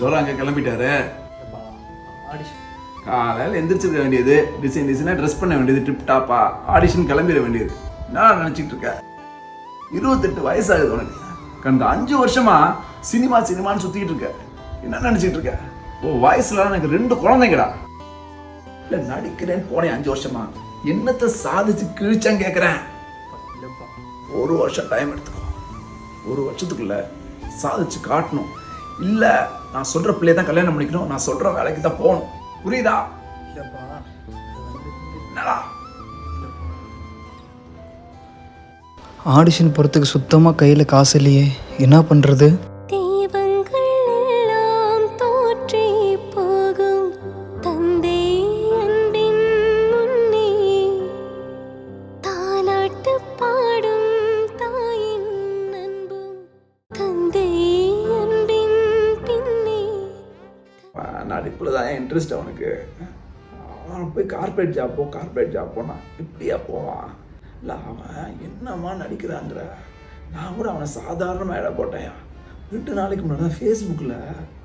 ஜோரா அங்கே கிளம்பிட்டாரு. காலையில் எந்திரிச்சிருக்க வேண்டியது. டிசைன் டிசைனாக ட்ரெஸ் பண்ண வேண்டியது ட்ரிப் டாப்பா ஆடிஷன் கிளம்பிட வேண்டியது. என்ன நினச்சிட்டு இருக்க? இருபத்தெட்டு வயசாகுது உனக்கு. கடந்த அஞ்சு வருஷமா சினிமா சினிமான்னு சுற்றிக்கிட்டு இருக்க. என்ன நினச்சிட்டு இருக்க? ஓ வயசுல எனக்கு ரெண்டு குழந்தைங்கடா. இல்லை நடிக்கிறேன்னு போனேன் அஞ்சு வருஷமா. என்னத்தை சாதிச்சு கிழிச்சான்னு கேட்குறேன் ஒரு வருஷம் டைம் எடுத்துக்கோ. ஒரு வருஷத்துக்குள்ள சாதிச்சு காட்டணும். இல்லை நான் சொல்ற பிள்ளைய தான் கல்யாணம் பண்ணிக்கணும். நான் சொல்ற வேலைக்கு தான் போகணும். புரியுதா? இல்லைப்பா என்னடா? ஆடிஷன் போகிறதுக்கு சுத்தமாக கையில் காசு இல்லையே. என்ன பண்ணுறது தெய்வங்கள் நடிப்பில் தான் இன்ட்ரெஸ்ட் அவனுக்கு. அவன் போய் கார்பரேட் ஜாப் போ கார்பரேட் ஜாப் போனான் இப்படியா போவான்? இல்லை அவன் என்னம்மா நடிக்கிறாங்கிற நான் கூட அவனை சாதாரணமாக இட போட்டேன். ரெண்டு நாளைக்கு முன்னாடி ஃபேஸ்புக்கில்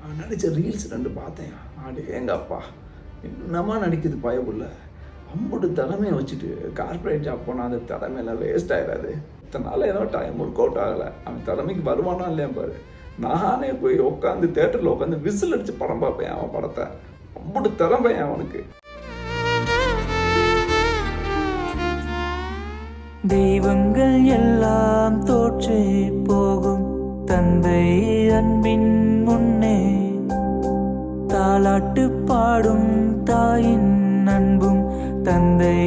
அவன் நடித்த ரீல்ஸ் ரெண்டு பார்த்தேன். அடே எங்கள் அப்பா என்னம்மா நடிக்குது பயபுள்ள? அம்மோட திறமையை வச்சுட்டு கார்பரேட் ஜாப் போனால் அந்த திறமையெல்லாம் வேஸ்ட் ஆகிடாது இத்தனை நாள் ஏதோ டைம் ஒர்க் அவுட் ஆகலை. அவன் திறமைக்கு வருமானம் இல்லையா பாரு? நானே போய் உட்காந்து தேட்டரில் உட்காந்து விசில் அடிச்சு படம் பார்ப்பேன் அவன் படத்தை. அம்புட்டு திறமை அவனுக்கு. தெய்வங்கள் எல்லாம் தோற்றே போகும். தந்தை அன்பின் முன்னே தாலாட்டு பாடும் தாயின் அன்பும் தந்தை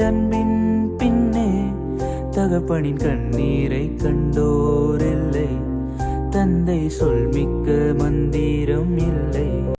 அன்பின் பின்னே தகப்பனின் கண்ணீரை கண்டோரில்லை தந்தை சொல்மிக்க மந்திரம் இல்லை.